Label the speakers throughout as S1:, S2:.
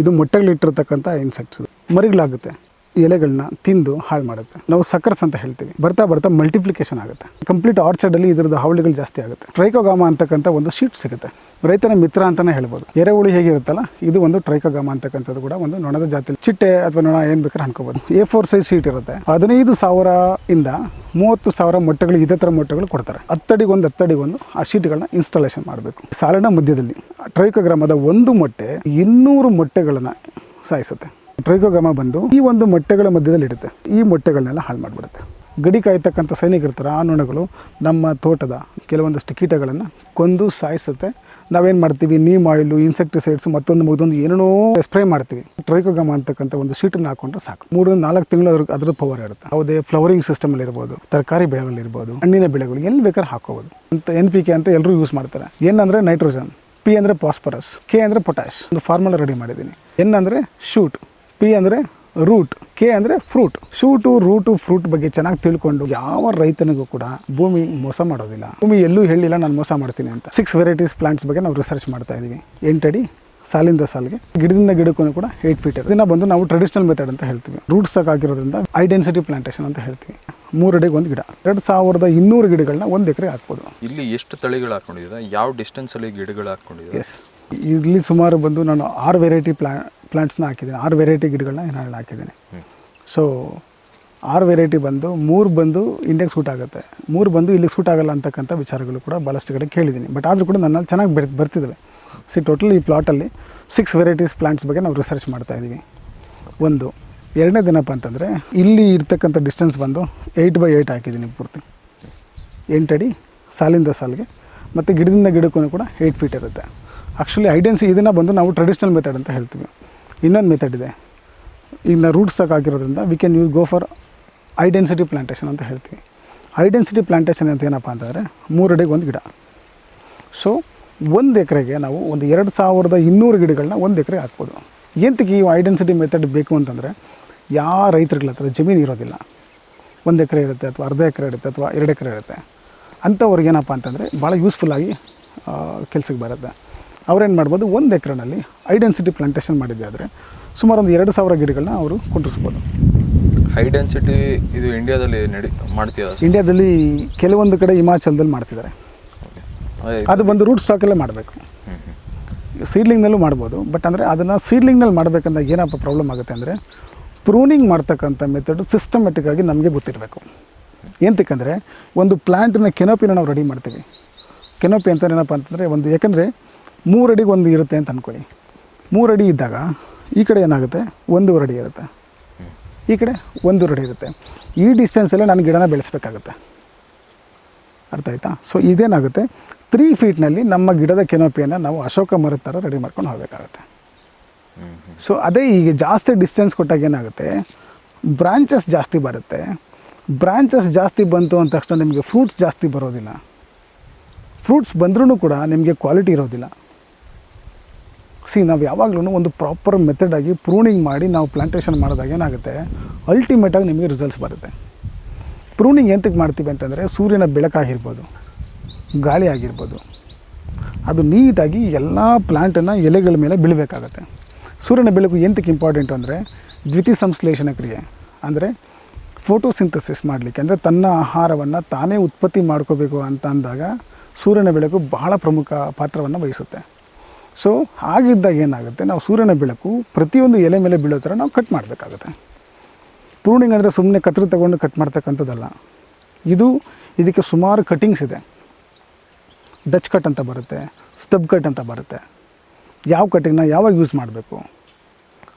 S1: ಇದು ಮೊಟ್ಟೆಗಳಿಟ್ಟಿರ್ತಕ್ಕಂಥ ಇನ್ಸೆಕ್ಟ್ಸ್ ಮರಿಗಳಾಗುತ್ತೆ. ಎಲೆಗಳನ್ನ ತಿಂದು ಹಾಳು ಮಾಡುತ್ತೆ. ನಾವು ಸಕ್ಕರ್ಸ್ ಅಂತ ಹೇಳ್ತೀವಿ. ಬರ್ತಾ ಬರ್ತಾ ಮಲ್ಟಿಪ್ಲಿಕೇಶನ್ ಆಗುತ್ತೆ. ಕಂಪ್ಲೀಟ್ ಆರ್ಚರ್ಡಲ್ಲಿ ಇದ್ರದ್ದು ಹಾವಳಿಗಳು ಜಾಸ್ತಿ ಆಗುತ್ತೆ. ಟ್ರೈಕೋಗಾಮ ಅಂತಕ್ಕಂಥ ಒಂದು ಶೀಟ್ ಸಿಗುತ್ತೆ. ರೈತನ ಮಿತ್ರ ಅಂತಲೇ ಹೇಳ್ಬೋದು. ಎರೆಹುಳಿ ಹೇಗಿರುತ್ತಲ್ಲ ಇದು ಒಂದು ಟ್ರೈಕೋಗಾಮ ಅಂತಕ್ಕಂಥದ್ದು ಕೂಡ ಒಂದು ನೊಣದ ಜಾತಿ ಚಿಟ್ಟೆ ಅಥವಾ ನೊಣ ಏನು ಬೇಕಾದ್ರೆ ಅನ್ಕೋಬೋದು ಎ ಫೋರ್ ಸೈಜ್ ಶೀಟ್ ಇರುತ್ತೆ. ಹದಿನೈದು ಸಾವಿರ ಇಂದ ಮೂವತ್ತು ಸಾವಿರ ಮೊಟ್ಟೆಗಳು, ಇದೇ ಥರ ಮೊಟ್ಟೆಗಳು ಕೊಡ್ತಾರೆ. ಹತ್ತಡಿಗೊಂದು ಹತ್ತಡಿಗೊಂದು ಆ ಶೀಟ್ಗಳನ್ನ ಇನ್ಸ್ಟಾಲೇಷನ್ ಮಾಡಬೇಕು. ಸಾಲಿನ ಮಧ್ಯದಲ್ಲಿ ಟ್ರೈಕೋಗ್ರಾಮದ ಒಂದು ಮೊಟ್ಟೆ ಇನ್ನೂರು ಮೊಟ್ಟೆಗಳನ್ನು ಸಾಯಿಸುತ್ತೆ. ಟ್ರೈಕೋಗ್ರಾಮ ಬಂದು ಈ ಒಂದು ಮೊಟ್ಟೆಗಳ ಮಧ್ಯದಲ್ಲಿ ಇಡುತ್ತೆ. ಈ ಮೊಟ್ಟೆಗಳನ್ನೆಲ್ಲ ಹಾಳು ಮಾಡಿಬಿಡುತ್ತೆ. ಗಡಿ ಕಾಯ್ತಕ್ಕಂಥ ಸೈನಿಕರಿರ್ತಾರೆ ಆ ನೊಣಗಳು ನಮ್ಮ ತೋಟದ ಕೆಲವೊಂದಷ್ಟು ಕೀಟಗಳನ್ನು ಕೊಂದು ಸಾಯಿಸುತ್ತೆ. ನಾವೇನು ಮಾಡ್ತೀವಿ? ನೀಮ್ ಆಯಿಲು, ಇನ್ಸೆಕ್ಟಿಸೈಡ್ಸ್, ಮತ್ತೊಂದು ಮುಗಿದೊಂದು ಏನೇನೋ ಸ್ಪ್ರೇ ಮಾಡ್ತೀವಿ. ಟ್ರೈಕೋಗಮ ಅಂತಕ್ಕಂಥ ಒಂದು ಶೀಟನ್ನು ಹಾಕೊಂಡ್ರೆ ಸಾಕು. ಮೂರು, ನಾಲ್ಕು ತಿಂಗಳು ಅದ್ರ ಅದ್ರ ಪವರ್ ಇರುತ್ತೆ. ಯಾವುದೇ ಫ್ಲವರಿಂಗ್ ಸಿಸ್ಟಮಲ್ಲಿ ಇರ್ಬೋದು, ತರಕಾರಿ ಬೆಳೆಗಳಿರ್ಬೋದು ಹಣ್ಣಿನ ಬೆಳೆಗಳು ಎಲ್ಲಿ ಬೇಕಾದ್ರೆ ಹಾಕೋಬೋದು ಅಂತ ಎನ್ ಪಿ ಕೆ ಅಂತ ಎಲ್ಲರೂ ಯೂಸ್ ಮಾಡ್ತಾರೆ. ಏನಂದರೆ ನೈಟ್ರೋಜನ್ ಪಿ ಅಂದರೆ ಫಾಸ್ಫರಸ್ ಕೆ ಅಂದರೆ ಪೊಟ್ಯಾಶ್ ಒಂದು ಫಾರ್ಮುಲಾ ರೆಡಿ ಮಾಡಿದ್ದೀನಿ. ಎನ್ ಅಂದರೆ ಶೂಟ್ ಪಿ ಅಂದರೆ ರೂಟ್ ಕೆ ಅಂದರೆ ಫ್ರೂಟ್ ಶೂಟು ರೂಟು ಫ್ರೂಟ್ ಬಗ್ಗೆ ಚೆನ್ನಾಗಿ ತಿಳ್ಕೊಂಡು ಯಾವ ರೈತನಿಗೂ ಕೂಡ ಭೂಮಿ ಮೋಸ ಮಾಡೋದಿಲ್ಲ. ಭೂಮಿ ಎಲ್ಲೂ ಹೇಳಿಲ್ಲ ನಾನು ಮೋಸ ಮಾಡ್ತೀನಿ ಅಂತ. ಸಿಕ್ಸ್ ವೆರೈಟೀಸ್ ಪ್ಲಾಂಟ್ಸ್ ಬಗ್ಗೆ ನಾವು ರಿಸರ್ಚ್ ಮಾಡ್ತಾ ಇದ್ದೀವಿ ಎಂಟಡಿ ಸಾಲಿಂದ ಸಾಲಿಗೆ. ಗಿಡದಿಂದ ಗಿಡಕ್ಕೂ ಕೂಡ ಏಟ್ ಫೀಟ್ ಇದನ್ನ ಬಂದು ನಾವು ಟ್ರೆಡಿಷನಲ್ ಮೆಥಡ್ ಅಂತ ಹೇಳ್ತೀವಿ. ರೂಟ್ಸ್ ಆಗಿರೋದ್ರಿಂದ ಐಡೆನ್ಸಿಟಿ ಪ್ಲಾಂಟೇಶನ್ ಅಂತ ಹೇಳ್ತೀವಿ. ಮೂರು ಅಡಿಗೆ ಒಂದು ಗಿಡ. ಎರಡು ಸಾವಿರದ ಇನ್ನೂರು ಗಿಡಗಳನ್ನ ಒಂದು ಎಕರೆ ಹಾಕ್ಬೋದು.
S2: ಇಲ್ಲಿ ಎಷ್ಟು ತಳಿಗಳು ಹಾಕೊಂಡಿದೆ ಯಾವ ಡಿಸ್ಟೆನ್ಸಲ್ಲಿ ಗಿಡಗಳು ಹಾಕೊಂಡಿದೆ
S1: ಎಸ್ ಇಲ್ಲಿ ಸುಮಾರು ಬಂದು ನಾನು ಆರು ವೆರೈಟಿ ಪ್ಲಾ ಪ್ಲಾಂಟ್ಸ್ನ ಹಾಕಿದ್ದೀನಿ. ಆರು ವೆರೈಟಿ ಗಿಡಗಳನ್ನ ನಾನು ಹಾಕಿದ್ದೀನಿ. ಸೊ ಆರು ವೆರೈಟಿ ಬಂದು, ಮೂರು ಬಂದು ಇಂಡಿಯಾಗೆ ಸೂಟ್ ಆಗುತ್ತೆ. ಮೂರು ಬಂದು ಇಲ್ಲಿಗೆ ಸೂಟ್ ಆಗಲ್ಲ ಅಂತಕ್ಕಂಥ ವಿಚಾರಗಳು ಕೂಡ ಭಾಳಷ್ಟು ಕಡೆ ಕೇಳಿದ್ದೀನಿ. ಬಟ್ ಆದರೂ ಕೂಡ ನನ್ನಲ್ಲಿ ಚೆನ್ನಾಗಿ ಬೆರ್ ಬರ್ತಿದ್ದಾವೆ ಸಿ ಟೋಟಲ್ ಈ ಪ್ಲಾಟಲ್ಲಿ ಸಿಕ್ಸ್ ವೆರೈಟೀಸ್ ಪ್ಲಾಂಟ್ಸ್ ಬಗ್ಗೆ ನಾವು ರಿಸರ್ಚ್ ಮಾಡ್ತಾ ಇದ್ದೀವಿ ಒಂದು, ಎರಡನೇ ದಿನಪ್ಪ ಅಂತಂದರೆ, ಇಲ್ಲಿ ಇರ್ತಕ್ಕಂಥ ಡಿಸ್ಟೆನ್ಸ್ ಬಂದು ಏಯ್ಟ್ ಬೈ ಏಯ್ಟ್ ಹಾಕಿದ್ದೀನಿ ಪೂರ್ತಿ. ಎಂಟಡಿ ಸಾಲಿಂದ ಸಾಲಿಗೆ. ಮತ್ತು ಗಿಡದಿಂದ ಗಿಡಕ್ಕೂ ಕೂಡ ಏಯ್ಟ್ ಫೀಟ್ ಇರುತ್ತೆ. ಆ್ಯಕ್ಚುಲಿ ಐಡೆನ್ಸಿ ಇದನ್ನು ಬಂದು ನಾವು ಟ್ರೆಡಿಷ್ನಲ್ ಮೆಥಡ್ ಅಂತ ಹೇಳ್ತೀವಿ. ಇನ್ನೊಂದು ಮೆಥಡ್ ಇದೆ. ಇನ್ನು root stock we can you go for high density plantation ಅಂತ ಹೇಳ್ತೀವಿ. ಐಡೆನ್ಸಿಟಿ ಪ್ಲಾಂಟೇಷನ್ ಅಂತ ಏನಪ್ಪ ಅಂತಂದರೆ ಮೂರು ಅಡಿಗೆ ಒಂದು ಗಿಡ. ಸೊ ಒಂದು ಎಕರೆಗೆ ನಾವು ಒಂದು ಎರಡು ಸಾವಿರದ ಇನ್ನೂರು ಗಿಡಗಳನ್ನ ಒಂದು ಎಕರೆಗೆ ಹಾಕ್ಬೋದು. ಎಂತಕ್ಕೆ ಈ ಐಡೆನ್ಸಿಟಿ ಮೆಥಡ್ ಬೇಕು ಅಂತಂದರೆ ಯಾವ ರೈತರುಗಳ ಹತ್ರ ಜಮೀನು ಇರೋದಿಲ್ಲ. ಒಂದು ಎಕರೆ ಇರುತ್ತೆ ಅಥವಾ ಅರ್ಧ ಎಕರೆ ಇರುತ್ತೆ ಅಥವಾ ಎರಡು ಎಕರೆ ಇರುತ್ತೆ. ಅಂಥವ್ರಿಗೆ ಏನಪ್ಪ ಅಂತಂದರೆ ಭಾಳ ಯೂಸ್ಫುಲ್ಲಾಗಿ ಕೆಲಸಕ್ಕೆ ಬರುತ್ತೆ. ಅವ್ರೇನು ಮಾಡ್ಬೋದು ಒಂದು ಎಕರೆನಲ್ಲಿ ಐಡೆನ್ಸಿಟಿ ಪ್ಲಾಂಟೇಷನ್ ಮಾಡಿದ್ದೆ ಆದರೆ ಸುಮಾರು ಒಂದು ಎರಡು ಸಾವಿರ ಗಿಡಗಳನ್ನ ಅವರು ಕುಂಟಿಸ್ಬೋದು
S2: ಹೈ ಡೆನ್ಸಿಟಿ ಇದು ಇಂಡಿಯಾದಲ್ಲಿ ನಡಿ ಮಾಡ್ತಿದ್ದಾರೆ
S1: ಇಂಡಿಯಾದಲ್ಲಿ ಕೆಲವೊಂದು ಕಡೆ ಹಿಮಾಚಲದಲ್ಲಿ ಮಾಡ್ತಿದ್ದಾರೆ.
S2: ಅದು
S1: ಬಂದು ರೂಟ್ ಸ್ಟಾಕಲ್ಲೇ ಮಾಡಬೇಕು. ಸೀಡ್ಲಿಂಗ್ನಲ್ಲೂ ಮಾಡ್ಬೋದು ಬಟ್ ಅಂದರೆ ಅದನ್ನು ಸೀಡ್ಲಿಂಗ್ನಲ್ಲಿ ಮಾಡಬೇಕಂದಾಗ ಏನಪ್ಪ ಪ್ರಾಬ್ಲಮ್ ಆಗುತ್ತೆ ಅಂದರೆ ಪ್ರೂನಿಂಗ್ ಮಾಡ್ತಕ್ಕಂಥ ಮೆಥಡ್ ಸಿಸ್ಟಮೆಟಿಕ್ ಆಗಿ ನಮಗೆ ಗೊತ್ತಿರಬೇಕು. ಏಂತಕ್ಕಂದರೆ ಒಂದು ಪ್ಲ್ಯಾಂಟನ್ನ ಕೆನೋಪಿನ ನಾವು ರೆಡಿ ಮಾಡ್ತೀವಿ. ಕೆನೋಪಿ ಅಂತ ಏನಪ್ಪ ಅಂತಂದರೆ ಒಂದು ಯಾಕಂದರೆ ಮೂರು ಅಡಿಗೆ ಒಂದು ಇರುತ್ತೆ ಅಂತ ಅಂದ್ಕೊಳ್ಳಿ ಮೂರು ಅಡಿ ಇದ್ದಾಗ ಈ ಕಡೆ ಏನಾಗುತ್ತೆ? ಒಂದೂವರೆ ಅಡಿ ಇರುತ್ತೆ. ಈ ಕಡೆ ಒಂದೂವರೆ ಅಡಿ ಇರುತ್ತೆ. ಈ ಡಿಸ್ಟೆನ್ಸಲ್ಲೇ ನಾನು ಗಿಡನ ಬೆಳೆಸಬೇಕಾಗುತ್ತೆ. ಅರ್ಥ ಆಯ್ತಾ? ಸೊ ಇದೇನಾಗುತ್ತೆ? ತ್ರೀ ಫೀಟ್ನಲ್ಲಿ ನಮ್ಮ ಗಿಡದ ಕೆನೋಪಿಯನ್ನು ನಾವು ಅಶೋಕ ಮರದ ಥರ ರೆಡಿ ಮಾಡ್ಕೊಂಡು ಹೋಗಬೇಕಾಗುತ್ತೆ. ಸೊ ಅದೇ ಈಗ ಜಾಸ್ತಿ ಡಿಸ್ಟೆನ್ಸ್ ಕೊಟ್ಟಾಗ ಏನಾಗುತ್ತೆ? ಬ್ರಾಂಚಸ್ ಜಾಸ್ತಿ ಬರುತ್ತೆ. ಬ್ರಾಂಚಸ್ ಜಾಸ್ತಿ ಬಂತು ಅಂದ ತಕ್ಷಣ ನಿಮಗೆ ಫ್ರೂಟ್ಸ್ ಜಾಸ್ತಿ ಬರೋದಿಲ್ಲ. ಫ್ರೂಟ್ಸ್ ಬಂದ್ರೂ ಕೂಡ ನಿಮಗೆ ಕ್ವಾಲಿಟಿ ಇರೋದಿಲ್ಲ. ಸಿ ನಾವು ಯಾವಾಗಲೂ ಒಂದು ಪ್ರಾಪರ್ ಮೆಥಡಾಗಿ ಪ್ರೂನಿಂಗ್ ಮಾಡಿ ನಾವು ಪ್ಲಾಂಟೇಷನ್ ಮಾಡಿದಾಗ ಏನಾಗುತ್ತೆ? ಅಲ್ಟಿಮೇಟಾಗಿ ನಿಮಗೆ ರಿಸಲ್ಟ್ಸ್ ಬರುತ್ತೆ. ಪ್ರೂನಿಂಗ್ ಎಂತಕ್ಕೆ ಮಾಡ್ತೀವಿ ಅಂತಂದರೆ ಸೂರ್ಯನ ಬೆಳಕಾಗಿರ್ಬೋದು ಗಾಳಿ ಆಗಿರ್ಬೋದು. ಅದು ನೀಟಾಗಿ ಎಲ್ಲ ಪ್ಲ್ಯಾಂಟನ್ನು ಎಲೆಗಳ ಮೇಲೆ ಬೀಳಬೇಕಾಗತ್ತೆ. ಸೂರ್ಯನ ಬೆಳಕು ಎಂತಕ್ಕೆ ಇಂಪಾರ್ಟೆಂಟ್ ಅಂದರೆ ದ್ವಿತಿ ಸಂಶ್ಲೇಷಣ ಕ್ರಿಯೆ. ಅಂದರೆ ಫೋಟೋಸಿಂಥಸಿಸ್ ಮಾಡಲಿಕ್ಕೆ. ಅಂದರೆ ತನ್ನ ಆಹಾರವನ್ನು ತಾನೇ ಉತ್ಪತ್ತಿ ಮಾಡ್ಕೋಬೇಕು ಅಂತ ಅಂದಾಗ ಸೂರ್ಯನ ಬೆಳಕು ಬಹಳ ಪ್ರಮುಖ ಪಾತ್ರವನ್ನು ವಹಿಸುತ್ತೆ. ಸೊ ಹಾಗಿದ್ದಾಗ ಏನಾಗುತ್ತೆ? ನಾವು ಸೂರ್ಯನ ಬೆಳಕು ಪ್ರತಿಯೊಂದು ಎಲೆ ಮೇಲೆ ಬೀಳೋ ಥರ ನಾವು ಕಟ್ ಮಾಡಬೇಕಾಗುತ್ತೆ. ಪ್ರೂನಿಂಗ್ ಅಂದರೆ ಸುಮ್ಮನೆ ಕತ್ರಿ ತಗೊಂಡು ಕಟ್ ಮಾಡ್ತಕ್ಕಂಥದ್ದಲ್ಲ. ಇದು ಇದಕ್ಕೆ ಸುಮಾರು ಕಟಿಂಗ್ಸ್ ಇದೆ. ಡಚ್ ಕಟ್ ಅಂತ ಬರುತ್ತೆ ಸ್ಟಬ್ ಕಟ್ ಅಂತ ಬರುತ್ತೆ. ಯಾವ ಕಟ್ಟಿಂಗ್ನ ಯಾವಾಗ ಯೂಸ್ ಮಾಡಬೇಕು?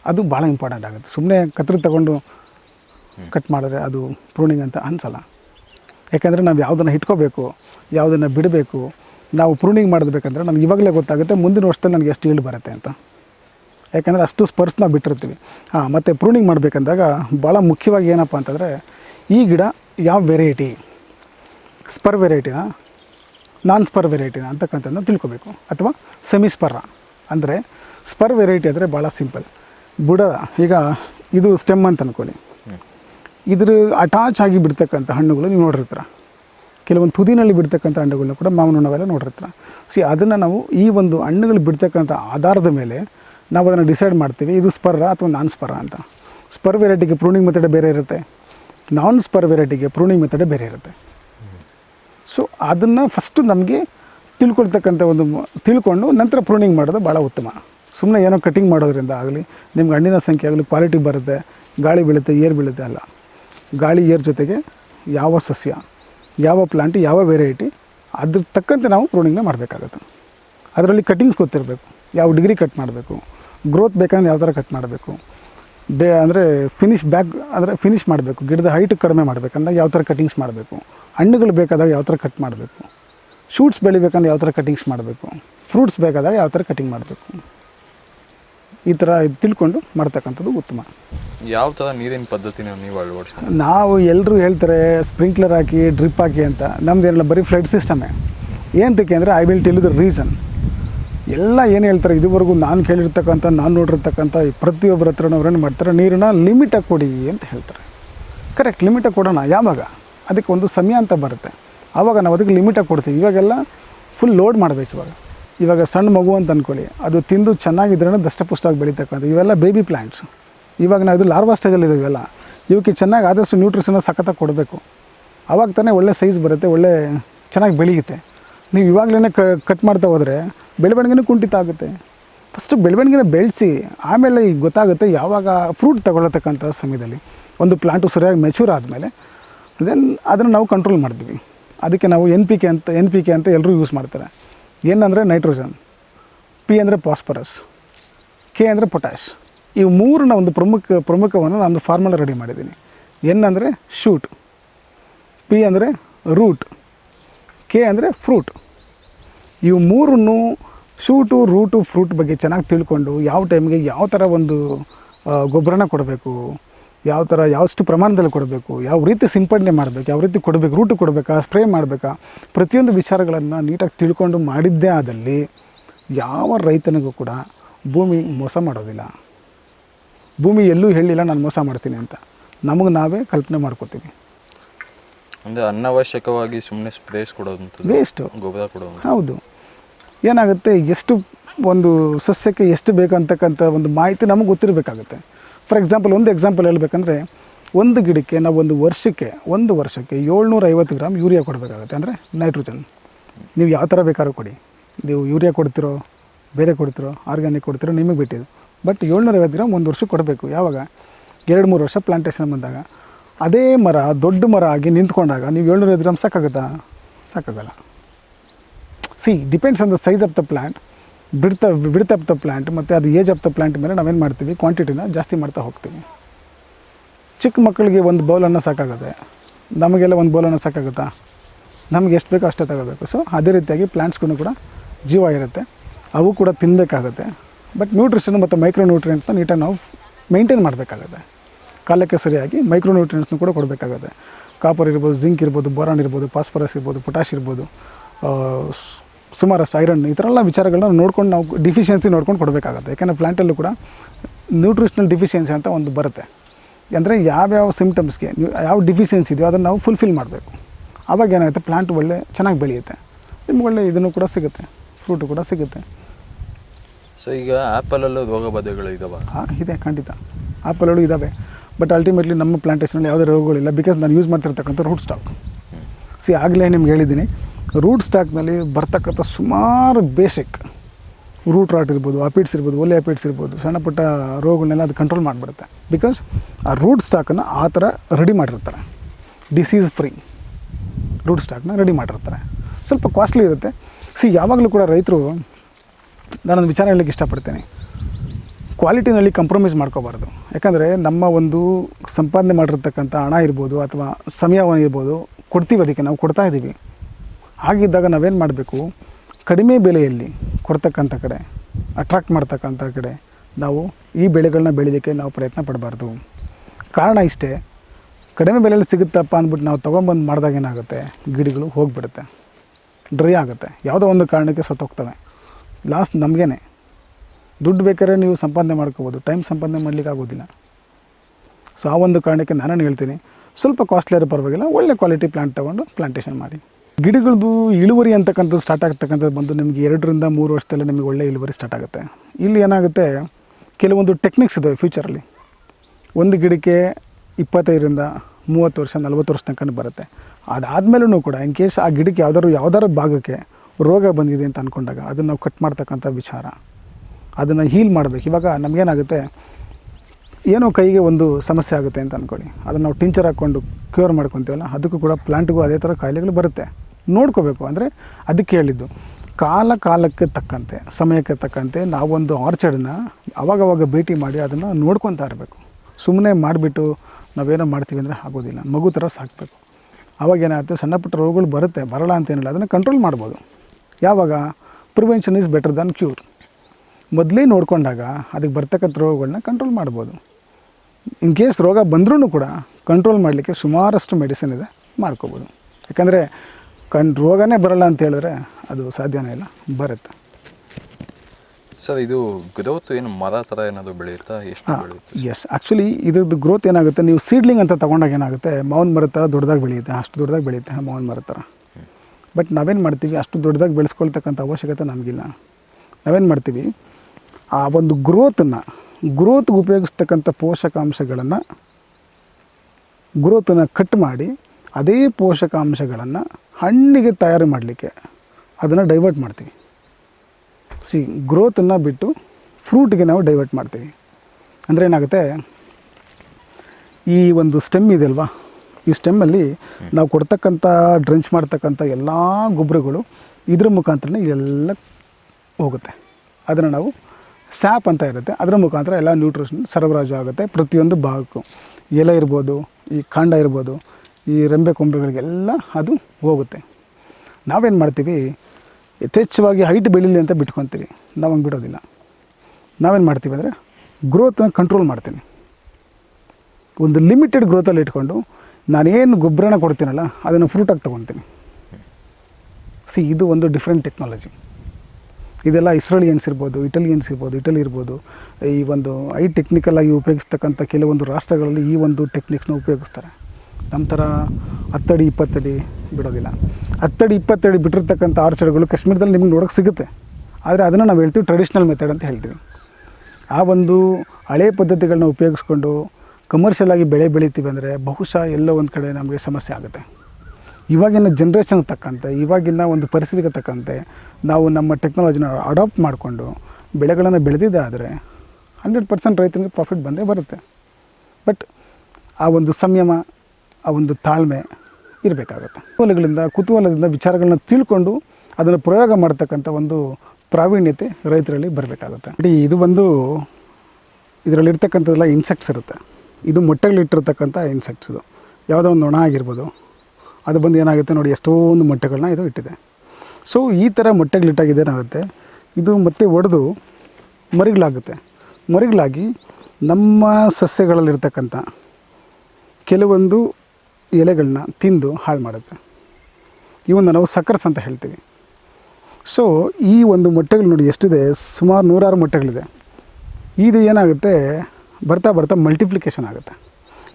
S1: ಅದು ಭಾಳ ಇಂಪಾರ್ಟೆಂಟ್ ಆಗುತ್ತೆ. ಸುಮ್ಮನೆ ಕತ್ರಿ ತಗೊಂಡು ಕಟ್ ಮಾಡಿದ್ರೆ ಅದು ಪ್ರೂನಿಂಗ್ ಅಂತ ಅನ್ಸಲ್ಲ. ಯಾಕೆಂದರೆ ನಾವು ಯಾವುದನ್ನು ಇಟ್ಕೋಬೇಕು, ಯಾವುದನ್ನು ಬಿಡಬೇಕು ನಾವು ಪ್ರೂನಿಂಗ್ ಮಾಡಬೇಕಂದ್ರೆ ನಮ್ಗೆ ಇವಾಗಲೇ ಗೊತ್ತಾಗುತ್ತೆ, ಮುಂದಿನ ವರ್ಷದಲ್ಲಿ ನನಗೆ ಎಷ್ಟು ಈಲ್ಡ್ ಬರುತ್ತೆ ಅಂತ. ಯಾಕೆಂದರೆ ಅಷ್ಟು ಸ್ಪರ್ಸ್ ನಾವು ಬಿಟ್ಟಿರ್ತೀವಿ. ಹಾಂ, ಮತ್ತು ಪ್ರೂನಿಂಗ್ ಮಾಡಬೇಕಂದಾಗ ಭಾಳ ಮುಖ್ಯವಾಗಿ ಏನಪ್ಪ ಅಂತಂದರೆ, ಈ ಗಿಡ ಯಾವ ವೆರೈಟಿ ಸ್ಪರ್ ವೆರೈಟಿನ ನಾನ್ ಸ್ಪರ್ ವೆರೈಟಿನ ಅಂತಕ್ಕಂಥದ್ದನ್ನ ತಿಳ್ಕೊಬೇಕು. ಅಥವಾ ಸೆಮಿ ಸ್ಪರ್ರ ಅಂದರೆ ಸ್ಪರ್ ವೆರೈಟಿ ಆದರೆ ಭಾಳ ಸಿಂಪಲ್ ಬುಡ, ಈಗ ಇದು ಸ್ಟೆಮ್ ಅಂತ ಅಂದ್ಕೊಳ್ಳಿ ಇದ್ರ ಅಟ್ಯಾಚ್ ಆಗಿ ಬಿಡ್ತಕ್ಕಂಥ ಹಣ್ಣುಗಳು ನೀವು ನೋಡಿರ್ತೀರ. ಕೆಲವೊಂದು ತುದಿನಲ್ಲಿ ಬಿಡ್ತಕ್ಕಂಥ ಹಣ್ಣುಗಳನ್ನ ಕೂಡ ಮಾವಿನ ಹಣ್ಣವೆಲ್ಲ ನೋಡಿರ್ತೀರ. ಸಿ ಅದನ್ನು ನಾವು ಈ ಒಂದು ಹಣ್ಣುಗಳು ಬಿಡ್ತಕ್ಕಂಥ ಆಧಾರದ ಮೇಲೆ ನಾವು ಅದನ್ನು ಡಿಸೈಡ್ ಮಾಡ್ತೀವಿ, ಇದು ಸ್ಪರ್ರ ಅಥವಾ ನಾನ್ ಸ್ಪರ್ರ ಅಂತ ಸ್ಪರ್ ವೆರೈಟಿಗೆ ಪ್ರೂನಿಂಗ್ ಮೆಥಡ್ ಬೇರೆ ಇರುತ್ತೆ ನಾನ್ ಸ್ಪರ್ ವೆರೈಟಿಗೆ ಪ್ರೂನಿಂಗ್ ಮೆಥಡ್ ಬೇರೆ ಇರುತ್ತೆ. ಸೊ ಅದನ್ನು ಫಸ್ಟು ನಮಗೆ ತಿಳ್ಕೊಳ್ತಕ್ಕಂಥ ಒಂದು ತಿಳ್ಕೊಂಡು ನಂತರ ಪ್ರೂನಿಂಗ್ ಮಾಡೋದು ಭಾಳ ಉತ್ತಮ. ಸುಮ್ಮನೆ ಏನೋ ಕಟಿಂಗ್ ಮಾಡೋದ್ರಿಂದ ಆಗಲಿ, ನಿಮ್ಗೆ ಹಣ್ಣಿನ ಸಂಖ್ಯೆ ಆಗಲಿ ಕ್ವಾಲಿಟಿ ಬರುತ್ತೆ, ಗಾಳಿ ಬೀಳುತ್ತೆ ಏರ್ ಬೀಳುತ್ತೆ ಅಲ್ಲ. ಗಾಳಿ ಏರ್ ಜೊತೆಗೆ ಯಾವ ಸಸ್ಯ ಯಾವ ಪ್ಲಾಂಟ್ ಯಾವ ವೆರೈಟಿ ಅದ್ರ ತಕ್ಕಂತೆ ನಾವು ಪ್ರೂನಿಂಗ್ನ ಮಾಡಬೇಕಾಗುತ್ತೆ. ಅದರಲ್ಲಿ ಕಟಿಂಗ್ಸ್ ಗೊತ್ತಿರಬೇಕು. ಯಾವ ಡಿಗ್ರಿ ಕಟ್ ಮಾಡಬೇಕು. ಗ್ರೋತ್ ಬೇಕಂದ್ರೆ ಯಾವ ಥರ ಕಟ್ ಮಾಡಬೇಕು. ಡೇ ಅಂದರೆ ಫಿನಿಶ್ ಬ್ಯಾಕ್ ಅಂದರೆ ಫಿನಿಶ್ ಮಾಡಬೇಕು. ಗಿಡದ ಹೈಟ್ ಕಡಿಮೆ ಮಾಡಬೇಕಂದಾಗ ಯಾವ ಥರ ಕಟಿಂಗ್ಸ್ ಮಾಡಬೇಕು. ಹಣ್ಣುಗಳು ಬೇಕಾದಾಗ ಯಾವ ಥರ ಕಟ್ ಮಾಡಬೇಕು. ಶೂಟ್ಸ್ ಬೆಳಿಬೇಕಂದ್ರೆ ಯಾವ ಥರ ಕಟ್ಟಿಂಗ್ಸ್ ಮಾಡಬೇಕು. ಫ್ರೂಟ್ಸ್ ಬೇಕಾದಾಗ ಯಾವ ಥರ ಕಟಿಂಗ್ ಮಾಡಬೇಕು. ಈ ಥರ ಇದ್ ತಿಳ್ಕೊಂಡು ಮಾಡ್ತಕ್ಕಂಥದ್ದು ಉತ್ತಮ.
S2: ಯಾವ ಥರ ನೀರಿನ ಪದ್ಧತಿ ನೀವು ಅಳವಡಿಸ್ಕೊಂಡು
S1: ನಾವು ಎಲ್ಲರೂ ಹೇಳ್ತಾರೆ ಸ್ಪ್ರಿಂಕ್ಲರ್ ಹಾಕಿ ಡ್ರಿಪ್ ಹಾಕಿ ಅಂತ. ನಮ್ದೇನಿಲ್ಲ ಬರೀ ಫ್ಲಡ್ ಸಿಸ್ಟಮೇ. ಏನಂತಕ್ಕೆ ಅಂದರೆ I will tell the reason. ಎಲ್ಲ ಏನು ಹೇಳ್ತಾರೆ ಇದುವರೆಗೂ ನಾನು ಕೇಳಿರ್ತಕ್ಕಂಥ ನಾನು ನೋಡಿರ್ತಕ್ಕಂಥ ಪ್ರತಿಯೊಬ್ಬರ ಹತ್ರ ಅವ್ರು ಏನು ಮಾಡ್ತಾರೆ ನೀರನ್ನ ಲಿಮಿಟಾಗಿ ಕೊಡಿ ಅಂತ ಹೇಳ್ತಾರೆ. ಕರೆಕ್ಟ್ ಲಿಮಿಟಾಗಿ ಕೊಡೋಣ ಯಾವಾಗ? ಅದಕ್ಕೆ ಒಂದು ಸಮಯ ಅಂತ ಬರುತ್ತೆ. ಆವಾಗ ನಾವು ಅದಕ್ಕೆ ಲಿಮಿಟಾಗಿ ಕೊಡ್ತೀವಿ. ಇವಾಗೆಲ್ಲ ಫುಲ್ ಲೋಡ್ ಮಾಡಬೇಕು ಇವಾಗ. ಇವಾಗ ಸಣ್ಣ ಮಗು ಅಂತ ಅಂದ್ಕೊಳ್ಳಿ ಅದು ತಿಂದು ಚೆನ್ನಾಗಿದ್ರೆ ದಷ್ಟಪುಷ್ಟವಾಗಿ ಬೆಳೀತಕ್ಕಂಥ ಇವೆಲ್ಲ ಬೇಬಿ ಪ್ಲ್ಯಾಂಟ್ಸು ಇವಾಗ ನಾವು ಇದು ಲಾರ್ವಾ ಸ್ಟೇಜಲ್ಲಿ ಇವೆಲ್ಲ ಇವಕ್ಕೆ ಚೆನ್ನಾಗಿ ಆದಷ್ಟು ನ್ಯೂಟ್ರಿಷನ್ನ ಸಖತ್ತಾಗಿ ಕೊಡಬೇಕು. ಆವಾಗ ತಾನೇ ಒಳ್ಳೆ ಸೈಜ್ ಬರುತ್ತೆ, ಒಳ್ಳೆ ಚೆನ್ನಾಗಿ ಬೆಳೆಯುತ್ತೆ. ನೀವು ಇವಾಗಲೇ ಕಟ್ ಮಾಡ್ತಾ ಹೋದರೆ ಬೆಳವಣಿಗೆನೂ ಕುಂಠಿತ ಆಗುತ್ತೆ. ಫಸ್ಟು ಬೆಳವಣಿಗೆನ ಬೆಳೆಸಿ, ಆಮೇಲೆ ಈಗ ಗೊತ್ತಾಗುತ್ತೆ ಯಾವಾಗ ಫ್ರೂಟ್ ತಗೊಳ್ಳತಕ್ಕಂಥ ಸಮಯದಲ್ಲಿ. ಒಂದು ಪ್ಲಾಂಟು ಸರಿಯಾಗಿ ಮೆಚೂರ್ ಆದಮೇಲೆ ದೆನ್ ಅದನ್ನು ನಾವು ಕಂಟ್ರೋಲ್ ಮಾಡ್ತೀವಿ. ಅದಕ್ಕೆ ನಾವು ಎನ್ ಪಿ ಕೆ ಅಂತ ಎನ್ ಪಿ ಕೆ ಅಂತ ಎಲ್ಲರೂ ಯೂಸ್ ಮಾಡ್ತಾರೆ. ಏನಂದರೆ ನೈಟ್ರೋಜನ್ ಪಿ ಅಂದರೆ ಫಾಸ್ಫರಸ್ ಕೆ ಅಂದರೆ ಪೊಟ್ಯಾಶ್ ಈ ಮೂರನ್ನ ಒಂದು ಪ್ರಮುಖ, ಪ್ರಮುಖವನ್ನು ನಾನು ಫಾರ್ಮುಲಾ ರೆಡಿ ಮಾಡಿದ್ದೀನಿ. ಎನ್ ಅಂದರೆ ಶೂಟ್ ಪಿ ಅಂದರೆ ರೂಟ್ ಕೆ ಅಂದರೆ ಫ್ರೂಟ್ ಇವು ಮೂರನ್ನು ಶೂಟು ರೂಟು ಫ್ರೂಟ್ ಬಗ್ಗೆ ಚೆನ್ನಾಗಿ ತಿಳ್ಕೊಂಡು ಯಾವ ಟೈಮ್ಗೆ ಯಾವ ಥರ ಒಂದು ಗೊಬ್ಬರನ ಕೊಡಬೇಕು ಯಾವ ಥರ ಯಾವಷ್ಟು ಪ್ರಮಾಣದಲ್ಲಿ ಕೊಡಬೇಕು ಯಾವ ರೀತಿ ಸಿಂಪಡಣೆ ಮಾಡಬೇಕು ಯಾವ ರೀತಿ ಕೊಡಬೇಕು ರೂಟ್ ಕೊಡಬೇಕಾ ಸ್ಪ್ರೇ ಮಾಡಬೇಕಾ ಪ್ರತಿಯೊಂದು ವಿಚಾರಗಳನ್ನು ನೀಟಾಗಿ ತಿಳ್ಕೊಂಡು ಮಾಡಿದ್ದೇ ಆದಲ್ಲಿ ಯಾವ ರೈತನಿಗೂ ಕೂಡ ಭೂಮಿ ಮೋಸ ಮಾಡೋದಿಲ್ಲ. ಭೂಮಿ ಎಲ್ಲೂ ಹೇಳಿಲ್ಲ ನಾನು ಮೋಸ ಮಾಡ್ತೀನಿ ಅಂತ. ನಮಗೆ ನಾವೇ ಕಲ್ಪನೆ ಮಾಡ್ಕೋತೀವಿ.
S2: ಅಂದರೆ ಅನವಶ್ಯಕವಾಗಿ ಸುಮ್ಮನೆ ಸ್ಪ್ರೇಸ್ ಕೊಡೋದು
S1: ವೇಸ್ಟು
S2: ಗೊಬ್ಬರ ಕೊಡೋದು
S1: ಹೌದು. ಏನಾಗುತ್ತೆ ಎಷ್ಟು ಒಂದು ಸಸ್ಯಕ್ಕೆ ಎಷ್ಟು ಬೇಕಂತಕ್ಕಂಥ ಒಂದು ಮಾಹಿತಿ ನಮಗೆ ಗೊತ್ತಿರಬೇಕಾಗುತ್ತೆ. ಫಾರ್ ಎಕ್ಸಾಂಪಲ್ ಒಂದು ಎಕ್ಸಾಂಪಲ್ ಹೇಳಬೇಕಂದ್ರೆ, ಒಂದು ಗಿಡಕ್ಕೆ ನಾವು ಒಂದು ವರ್ಷಕ್ಕೆ ಒಂದು ವರ್ಷಕ್ಕೆ ಏಳ್ನೂರ ಐವತ್ತು ಗ್ರಾಮ್ ಯೂರಿಯಾ ಕೊಡಬೇಕಾಗುತ್ತೆ. ಅಂದರೆ ನೈಟ್ರೋಜನ್ ನೀವು ಯಾವ ಥರ ಬೇಕಾದ್ರೂ ಕೊಡಿ. ನೀವು ಯೂರಿಯಾ ಕೊಡ್ತಿರೋ, ಬೇರೆ ಕೊಡ್ತಿರೋ ಆರ್ಗ್ಯಾನಿಕ್ ಕೊಡ್ತಿರೋ, ನಿಮಗೆ ಬಿಟ್ಟಿದ್ದು. ಬಟ್ ಏಳ್ನೂರ ಐವತ್ತು ಗ್ರಾಮ್ ಒಂದು ವರ್ಷಕ್ಕೆ ಕೊಡಬೇಕು. ಯಾವಾಗ? ಎರಡು ಮೂರು ವರ್ಷ ಪ್ಲಾಂಟೇಷನ್ ಬಂದಾಗ. ಅದೇ ಮರ, ದೊಡ್ಡ ಮರ ಆಗಿ ನಿಂತ್ಕೊಂಡಾಗ ನೀವು ಏಳ್ನೂರ ಐವತ್ತು ಗ್ರಾಮ್ ಸಾಕಾಗುತ್ತಾ? ಸಾಕಾಗಲ್ಲ. See depends on the size of the plant ಬಿಡ್ತ, ಬಿಡ್ತಾ ಪ್ಲ್ಯಾಂಟ್ ಮತ್ತು ಅದು ಏಜ್ ಆಫ್ ಪ್ಲ್ಯಾಂಟ್ ಮೇಲೆ ನಾವೇನು ಮಾಡ್ತೀವಿ? ಕ್ವಾಂಟಿಟಿನ ಜಾಸ್ತಿ ಮಾಡ್ತಾ ಹೋಗ್ತೀವಿ. ಚಿಕ್ಕ ಮಕ್ಕಳಿಗೆ ಒಂದು ಬೌಲನ್ನು ಸಾಕಾಗುತ್ತೆ ನಮಗೆಲ್ಲ ಒಂದು ಬೌಲನ್ನು ಸಾಕಾಗುತ್ತಾ? ನಮಗೆ ಎಷ್ಟು ಬೇಕೋ ಅಷ್ಟೇ ತಗೋಬೇಕು. ಸೊ ಅದೇ ರೀತಿಯಾಗಿ ಪ್ಲ್ಯಾಂಟ್ಸ್ಗೂ ಕೂಡ ಜೀವ ಇರುತ್ತೆ. ಅವು ಕೂಡ ತಿನ್ನಬೇಕಾಗುತ್ತೆ ಬಟ್ ನ್ಯೂಟ್ರಿಷನ್ ಮತ್ತು ಮೈಕ್ರೋ ನ್ಯೂಟ್ರಿಯೆಂಟ್ಸ್ನ ನೀಟಾಗಿ ನಾವು ಮೇಂಟೈನ್ ಮಾಡಬೇಕಾಗುತ್ತೆ. ಕಾಲಕ್ಕೆ ಸರಿಯಾಗಿ ಮೈಕ್ರೋ ನ್ಯೂಟ್ರಿಯೆಂಟ್ಸ್ನ ಕೂಡ ಕೊಡಬೇಕಾಗುತ್ತೆ. ಕಾಪರ್ ಇರ್ಬೋದು ಜಿಂಕ್ ಇರ್ಬೋದು ಬೋರಾನ್ ಇರ್ಬೋದು ಫಾಸ್ಫರಸ್ ಇರ್ಬೋದು ಪೊಟ್ಯಾಶ್ ಇರ್ಬೋದು ಸುಮಾರಷ್ಟು ಐರನ್ ಈ ಥರ ಎಲ್ಲ ವಿಚಾರಗಳನ್ನ ನೋಡ್ಕೊಂಡು ನಾವು ಡಿಫಿಷಿಯನ್ಸಿ ನೋಡ್ಕೊಂಡು ಕೊಡಬೇಕಾಗುತ್ತೆ. ಯಾಕೆಂದರೆ ಪ್ಲ್ಯಾಂಟಲ್ಲೂ ಕೂಡ ನ್ಯೂಟ್ರಿಷನಲ್ ಡಿಫಿಷಿಯನ್ಸಿ ಅಂತ ಒಂದು ಬರುತ್ತೆ. ಅಂದರೆ ಯಾವ್ಯಾವ ಸಿಮ್ಟಮ್ಸ್ಗೆ ಯಾವ ಡಿಫಿಷಿಯನ್ಸಿ ಇದೆಯೋ ಅದನ್ನು ನಾವು ಫುಲ್ಫಿಲ್ ಮಾಡಬೇಕು. ಆವಾಗ ಏನಾಗುತ್ತೆ? ಪ್ಲ್ಯಾಂಟ್ ಒಳ್ಳೆ ಚೆನ್ನಾಗಿ ಬೆಳೆಯುತ್ತೆ. ನಿಮ್ಗೆ ಒಳ್ಳೆ ಇದನ್ನು ಕೂಡ ಸಿಗುತ್ತೆ. ಫ್ರೂಟು ಕೂಡ ಸಿಗುತ್ತೆ.
S2: ಸೊ ಈಗ ಆ್ಯಪಲಲ್ಲೂ ರೋಗ ಬಾಧೆಗಳು ಇದಾವೆ?
S1: ಹಾಂ ಇದೆ ಖಂಡಿತ. ಆ್ಯಪಲ್ಲೂ ಇದ್ದಾವೆ ಬಟ್ ಅಲ್ಟಿಮೇಟ್ಲಿ ನಮ್ಮ ಪ್ಲಾಂಟೇಷನಲ್ಲಿ ಯಾವುದೇ ರೋಗಗಳಿಲ್ಲ. ಬಿಕಾಸ್ ನಾನು ಯೂಸ್ ಮಾಡ್ತಿರ್ತಕ್ಕಂಥ ರೂಟ್ ಸ್ಟಾಕ್ ಸಿ ಆಗಲೇ ನಿಮ್ಗೆ ಹೇಳಿದ್ದೀನಿ. ರೂಟ್ ಸ್ಟಾಕ್ನಲ್ಲಿ ಬರ್ತಕ್ಕಂಥ ಸುಮಾರು ಬೇಸಿಕ್ ರೂಟ್ ರಾಟ್ ಇರ್ಬೋದು ಅಪಿಡ್ಸ್ ಇರ್ಬೋದು ಒಲೆ ಅಪಿಡ್ಸ್ ಇರ್ಬೋದು, ಸಣ್ಣ ಪುಟ್ಟ ರೋಗಗಳನ್ನೆಲ್ಲ ಅದು ಕಂಟ್ರೋಲ್ ಮಾಡಿಬಿಡುತ್ತೆ. ಬಿಕಾಸ್ ಆ ರೂಟ್ ಸ್ಟಾಕನ್ನು ಆ ಥರ ರೆಡಿ ಮಾಡಿರ್ತಾರೆ. ಡಿಸೀಸ್ ಫ್ರೀ ರೂಟ್ ಸ್ಟಾಕ್ನ ರೆಡಿ ಮಾಡಿರ್ತಾರೆ. ಸ್ವಲ್ಪ ಕಾಸ್ಟ್ಲಿ ಇರುತ್ತೆ. ಸಿ ಯಾವಾಗಲೂ ಕೂಡ ರೈತರು ನಾನೊಂದು ವಿಚಾರ ಹೇಳಲಿಕ್ಕೆ ಇಷ್ಟಪಡ್ತೇನೆ. ಕ್ವಾಲಿಟಿನಲ್ಲಿ ಕಂಪ್ರಮೈಸ್ ಮಾಡ್ಕೋಬಾರ್ದು. ಯಾಕಂದರೆ ನಮ್ಮ ಒಂದು ಸಂಪಾದನೆ ಮಾಡಿರ್ತಕ್ಕಂಥ ಹಣ ಇರ್ಬೋದು ಅಥವಾ ಸಮಯವನ್ನು ಇರ್ಬೋದು, ಕೊಡ್ತೀವಿ ಅದಕ್ಕೆ, ನಾವು ಕೊಡ್ತಾ ಇದ್ದೀವಿ. ಹಾಗಿದ್ದಾಗ ನಾವೇನು ಮಾಡಬೇಕು? ಕಡಿಮೆ ಬೆಲೆಯಲ್ಲಿ ಕೊಡ್ತಕ್ಕಂಥ ಕಡೆ ಅಟ್ರಾಕ್ಟ್ ಮಾಡ್ತಕ್ಕಂಥ ಕಡೆ ನಾವು ಈ ಬೆಳೆಗಳನ್ನ ಬೆಳೀಲಿಕ್ಕೆ ನಾವು ಪ್ರಯತ್ನ ಪಡಬಾರ್ದು. ಕಾರಣ ಇಷ್ಟೇ, ಕಡಿಮೆ ಬೆಲೆಯಲ್ಲಿ ಸಿಗುತ್ತಪ್ಪ ಅಂದ್ಬಿಟ್ಟು ನಾವು ತೊಗೊಂಬಂದು ಮಾಡಿದಾಗ ಏನಾಗುತ್ತೆ? ಗಿಡಗಳು ಹೋಗಿಬಿಡುತ್ತೆ. ಡ್ರೈ ಆಗುತ್ತೆ. ಯಾವುದೋ ಒಂದು ಕಾರಣಕ್ಕೆ ಸತ್ತೋಗ್ತವೆ. ಲಾಸ್ಟ್ ನಮಗೇನೆ. ದುಡ್ಡು ಬೇಕಾದ್ರೆ ನೀವು ಸಂಪಾದನೆ ಮಾಡ್ಕೋಬೋದು. ಟೈಮ್ ಸಂಪಾದನೆ ಮಾಡಲಿಕ್ಕೆ ಆಗೋದಿಲ್ಲ. ಸೊ ಆ ಒಂದು ಕಾರಣಕ್ಕೆ ನಾನು ಹೇಳ್ತೀನಿ, ಸ್ವಲ್ಪ ಕಾಸ್ಟ್ಲಿ ಆದ್ರೂ ಪರವಾಗಿಲ್ಲ, ಒಳ್ಳೆ ಕ್ವಾಲಿಟಿ ಪ್ಲಾಂಟ್ ತೊಗೊಂಡು ಪ್ಲಾಂಟೇಷನ್ ಮಾಡಿ. ಗಿಡಗಳದ್ದು ಇಳುವರಿ ಅಂತಕ್ಕಂಥದ್ದು ಸ್ಟಾರ್ಟ್ ಆಗ್ತಕ್ಕಂಥದ್ದು ಬಂದು ನಿಮಗೆ ಎರಡರಿಂದ ಮೂರು ವರ್ಷದಲ್ಲೇ ನಿಮಗೆ ಒಳ್ಳೆ ಇಳುವರಿ ಸ್ಟಾರ್ಟ್ ಆಗುತ್ತೆ. ಇಲ್ಲಿ ಏನಾಗುತ್ತೆ, ಕೆಲವೊಂದು ಟೆಕ್ನಿಕ್ಸ್ ಇದ್ದಾವೆ ಫ್ಯೂಚರಲ್ಲಿ ಒಂದು ಗಿಡಕ್ಕೆ ಇಪ್ಪತ್ತೈದರಿಂದ ಮೂವತ್ತು ವರ್ಷ, ನಲ್ವತ್ತು ವರ್ಷ ತನಕ ಬರುತ್ತೆ. ಅದಾದಮೇಲೂ ಕೂಡ ಇನ್ ಕೇಸ್ ಆ ಗಿಡಕ್ಕೆ ಯಾವ್ದಾದ್ರು ಯಾವ್ದಾದ್ರು ಭಾಗಕ್ಕೆ ರೋಗ ಬಂದಿದೆ ಅಂತ ಅಂದ್ಕೊಂಡಾಗ ಅದನ್ನು ನಾವು ಕಟ್ ಮಾಡ್ತಕ್ಕಂಥ ವಿಚಾರ. ಅದನ್ನು ಹೀಲ್ ಮಾಡಬೇಕು. ಇವಾಗ ನಮಗೇನಾಗುತ್ತೆ, ಏನೋ ಕೈಗೆ ಒಂದು ಸಮಸ್ಯೆ ಆಗುತ್ತೆ ಅಂತ ಅಂದ್ಕೊಳ್ಳಿ ಅದನ್ನು ನಾವು ಟಿಂಚರ್ ಹಾಕ್ಕೊಂಡು ಕ್ಯೂರ್ ಮಾಡ್ಕೊತೀವಲ್ಲ, ಅದಕ್ಕೂ ಕೂಡ ಪ್ಲಾಂಟ್ಗೂ ಅದೇ ಥರ ಕಾಯಿಲೆಗಳು ಬರುತ್ತೆ. ನೋಡ್ಕೋಬೇಕು. ಅಂದರೆ ಅದಕ್ಕೆ ಹೇಳಿದ್ದು, ಕಾಲ ಕಾಲಕ್ಕೆ ತಕ್ಕಂತೆ, ಸಮಯಕ್ಕೆ ತಕ್ಕಂತೆ ನಾವೊಂದು ಆರ್ಚರ್ಡನ್ನ ಅವಾಗವಾಗ ಭೇಟಿ ಮಾಡಿ ಅದನ್ನು ನೋಡ್ಕೊತಾ ಇರಬೇಕು. ಸುಮ್ಮನೆ ಮಾಡಿಬಿಟ್ಟು ನಾವೇನೋ ಮಾಡ್ತೀವಿ ಅಂದರೆ ಆಗೋದಿಲ್ಲ. ಮಗು ಥರ ಸಾಕಬೇಕು. ಅವಾಗ ಏನಾಗುತ್ತೆ, ಸಣ್ಣ ಪುಟ್ಟ ರೋಗಗಳು ಬರುತ್ತೆ, ಬರಲ್ಲ ಅಂತೇನಿಲ್ಲ. ಅದನ್ನು ಕಂಟ್ರೋಲ್ ಮಾಡ್ಬೋದು. ಯಾವಾಗ? Prevention is better than cure ಮೊದಲೇ ನೋಡಿಕೊಂಡಾಗ ಅದಕ್ಕೆ ಬರ್ತಕ್ಕಂಥ ರೋಗಗಳನ್ನ ಕಂಟ್ರೋಲ್ ಮಾಡ್ಬೋದು. ಇನ್ ಕೇಸ್ ರೋಗ ಬಂದ್ರೂ ಕೂಡ ಕಂಟ್ರೋಲ್ ಮಾಡಲಿಕ್ಕೆ ಸುಮಾರಷ್ಟು ಮೆಡಿಸಿನ್ ಇದೆ, ಮಾಡ್ಕೋಬೋದು. ಯಾಕಂದರೆ ಕಣ್ ರೋಗನೇ ಬರಲ್ಲ ಅಂತ ಹೇಳಿದ್ರೆ ಅದು ಸಾಧ್ಯನೇ ಇಲ್ಲ ಬರುತ್ತೆ.
S2: ಸರ್ ಇದು ಗ್ರೋತ್ ಏನು ಮರ ಥರ ಏನಾದರೂ ಬೆಳೆಯುತ್ತಾ? ಎಷ್ಟು ಬೆಳೆಯುತ್ತೆ
S1: ಎಸ್ ಆ್ಯಕ್ಚುಲಿ ಇದ್ರದ್ದು ಗ್ರೋತ್ ಏನಾಗುತ್ತೆ ನೀವು ಸೀಡ್ಲಿಂಗ್ ಅಂತ ತೊಗೊಂಡಾಗ ಏನಾಗುತ್ತೆ ಮಾವಿನ ಮರದ ಥರ ದೊಡ್ಡದಾಗಿ ಬೆಳೆಯುತ್ತೆ ಅಷ್ಟು ದೊಡ್ಡದಾಗಿ ಬೆಳೆಯುತ್ತೆ ಮಾವಿನ ಮರದ ಥರ. ಬಟ್ ನಾವೇನು ಮಾಡ್ತೀವಿ ಅಷ್ಟು ದೊಡ್ಡದಾಗಿ ಬೆಳೆಸ್ಕೊಳ್ತಕ್ಕಂಥ ಅವಶ್ಯಕತೆ ನಮಗಿಲ್ಲ. ನಾವೇನು ಮಾಡ್ತೀವಿ ಆ ಒಂದು ಗ್ರೋತನ್ನು ಗ್ರೋತ್ಗೆ ಉಪಯೋಗಿಸ್ತಕ್ಕಂಥ ಪೋಷಕಾಂಶಗಳನ್ನು ಗ್ರೋತನ್ನು ಕಟ್ ಮಾಡಿ ಅದೇ ಪೋಷಕಾಂಶಗಳನ್ನು ಹಣ್ಣಿಗೆ ತಯಾರು ಮಾಡಲಿಕ್ಕೆ ಅದನ್ನು ಡೈವರ್ಟ್ ಮಾಡ್ತೀವಿ. ಸಿ ಗ್ರೋತನ್ನು ಬಿಟ್ಟು ಫ್ರೂಟ್ಗೆ ನಾವು ಡೈವರ್ಟ್ ಮಾಡ್ತೀವಿ. ಅಂದರೆ ಏನಾಗುತ್ತೆ? ಈ ಒಂದು ಸ್ಟೆಮ್ ಇದೆಯಲ್ವಾ? ಈ ಸ್ಟೆಮ್ಮಲ್ಲಿ ನಾವು ಕೊಡ್ತಕ್ಕಂಥ ಡ್ರೆಂಚ್ ಮಾಡ್ತಕ್ಕಂಥ ಎಲ್ಲ ಗೊಬ್ಬರಗಳು ಇದ್ರ ಮುಖಾಂತರನೇ ಎಲ್ಲ ಹೋಗುತ್ತೆ. ಅದನ್ನು ನಾವು ಸ್ಯಾಪ್ ಅಂತ ಇರುತ್ತೆ. ಅದರ ಮುಖಾಂತರ ಎಲ್ಲ ನ್ಯೂಟ್ರಿಷನ್ ಸರಬರಾಜು ಆಗುತ್ತೆ ಪ್ರತಿಯೊಂದು ಭಾಗಕ್ಕೂ. ಎಲೆ ಇರ್ಬೋದು ಈ ಕಾಂಡ ಇರ್ಬೋದು ಈ ರೆಂಬೆ ಕೊಂಬೆಗಳಿಗೆಲ್ಲ ಅದು ಹೋಗುತ್ತೆ. ನಾವೇನು ಮಾಡ್ತೀವಿ? ಯಥೇಚ್ಛವಾಗಿ ಹೈಟ್ ಬೆಳೀಲಿ ಅಂತ ಬಿಟ್ಕೊತೀವಿ ನಾವು ಹಂಗೆ ಬಿಡೋದಿಲ್ಲ. ನಾವೇನು ಮಾಡ್ತೀವಿ ಅಂದರೆ ಗ್ರೋತ್ನ ಕಂಟ್ರೋಲ್ ಮಾಡ್ತೀನಿ ಒಂದು ಲಿಮಿಟೆಡ್ ಗ್ರೋತಲ್ಲಿ ಇಟ್ಕೊಂಡು ನಾನೇನು ಗೊಬ್ಬರನ ಕೊಡ್ತೀನಲ್ಲ, ಅದನ್ನು ಫ್ರೂಟಾಗಿ ತೊಗೊತೀನಿ. ಸಿ ಇದು ಒಂದು ಡಿಫ್ರೆಂಟ್ ಟೆಕ್ನಾಲಜಿ ಇದೆಲ್ಲ ಇಸ್ರೇಲಿಯನ್ಸ್ ಇರ್ಬೋದು ಇಟಲಿಯನ್ಸ್ ಇರ್ಬೋದು ಇಟಲಿ ಇರ್ಬೋದು. ಈ ಒಂದು ಐ ಟೆಕ್ನಿಕಲಾಗಿ ಉಪಯೋಗಿಸ್ತಕ್ಕಂಥ ಕೆಲವೊಂದು ರಾಷ್ಟ್ರಗಳಲ್ಲಿ ಈ ಒಂದು ಟೆಕ್ನಿಕ್ಸ್ನ ಉಪಯೋಗಿಸ್ತಾರೆ. ನಮ್ಮ ಥರ ಹತ್ತಡಿ, ಇಪ್ಪತ್ತಡಿ ಬಿಡೋದಿಲ್ಲ. ಹತ್ತಡಿ, ಇಪ್ಪತ್ತಡಿ ಬಿಟ್ಟಿರ್ತಕ್ಕಂಥ ಆರ್ಚರ್ಗಳು ಕಾಶ್ಮೀರದಲ್ಲಿ ನಿಮ್ಗೆ ನೋಡೋಕೆ ಸಿಗುತ್ತೆ. ಆದರೆ ಅದನ್ನು ನಾವು ಹೇಳ್ತೀವಿ ಟ್ರೆಡಿಷ್ನಲ್ ಮೆಥಡ್ ಅಂತ ಹೇಳ್ತೀವಿ. ಆ ಒಂದು ಹಳೆ ಪದ್ಧತಿಗಳನ್ನ ಉಪಯೋಗಿಸ್ಕೊಂಡು ಕಮರ್ಷಿಯಲ್ ಆಗಿ ಬೆಳೆ ಬೆಳಿತೀವಿ ಅಂದರೆ ಬಹುಶಃ ಎಲ್ಲೋ ಒಂದು ಕಡೆ ನಮಗೆ ಸಮಸ್ಯೆ ಆಗುತ್ತೆ. ಇವಾಗಿನ ಜನ್ರೇಷನ್ಗೆ ತಕ್ಕಂತೆ, ಇವಾಗಿನ ಒಂದು ಪರಿಸ್ಥಿತಿಗೆ ತಕ್ಕಂತೆ ನಾವು ನಮ್ಮ ಟೆಕ್ನಾಲಜಿನ ಅಡಾಪ್ಟ್ ಮಾಡಿಕೊಂಡು ಬೆಳೆಗಳನ್ನು ಬೆಳೆದಿದ್ದೆ ಆದರೆ ಹಂಡ್ರೆಡ್ ಪರ್ಸೆಂಟ್ ರೈತನಿಗೆ ಪ್ರಾಫಿಟ್ ಬಂದೇ ಬರುತ್ತೆ. ಬಟ್ ಆ ಒಂದು ಸಂಯಮ ಆ ಒಂದು ತಾಳ್ಮೆ ಇರಬೇಕಾಗುತ್ತೆ. ಕುತೂಹಲಗಳಿಂದ, ಕುತೂಹಲದಿಂದ ವಿಚಾರಗಳನ್ನ ತಿಳ್ಕೊಂಡು ಅದನ್ನು ಪ್ರಯೋಗ ಮಾಡ್ತಕ್ಕಂಥ ಒಂದು ಪ್ರಾವೀಣ್ಯತೆ ರೈತರಲ್ಲಿ ಬರಬೇಕಾಗುತ್ತೆ. ನೋಡಿ, ಇದು ಬಂದು ಇದರಲ್ಲಿರ್ತಕ್ಕಂಥದ್ದೆಲ್ಲ ಇನ್ಸೆಕ್ಟ್ಸ್ ಇರುತ್ತೆ. ಇದು ಮೊಟ್ಟೆಗಳಿಟ್ಟಿರ್ತಕ್ಕಂಥ ಇನ್ಸೆಕ್ಟ್ಸ್ ಇದು. ಯಾವುದೋ ಒಂದು ಒಣ ಆಗಿರ್ಬೋದು. ಅದು ಬಂದು ಏನಾಗುತ್ತೆ ನೋಡಿ, ಎಷ್ಟೊಂದು ಮೊಟ್ಟೆಗಳನ್ನ ಇದು ಇಟ್ಟಿದೆ. ಸೊ ಈ ಥರ ಮೊಟ್ಟೆಗಳಿಟ್ಟಾಗ ಏನಾಗುತ್ತೆ ಇದು ಮತ್ತೆ ಒಡೆದು ಮರಿಗಳಾಗುತ್ತೆ. ಮರಿಗಳಾಗಿ ನಮ್ಮ ಸಸ್ಯಗಳಲ್ಲಿರ್ತಕ್ಕಂಥ ಕೆಲವೊಂದು ಎಲೆಗಳನ್ನ ತಿಂದು ಹಾಳು ಮಾಡುತ್ತೆ. ಇವನ್ನು ನಾವು ಸಕ್ಕರ್ಸ್ ಅಂತ ಹೇಳ್ತೀವಿ. ಸೊ ಈ ಒಂದು ಮೊಟ್ಟೆಗಳು ನೋಡಿ ಎಷ್ಟಿದೆ? ಸುಮಾರು ನೂರಾರು ಮೊಟ್ಟೆಗಳಿದೆ. ಇದು ಏನಾಗುತ್ತೆ? ಬರ್ತಾ ಬರ್ತಾ ಮಲ್ಟಿಪ್ಲಿಕೇಶನ್ ಆಗುತ್ತೆ.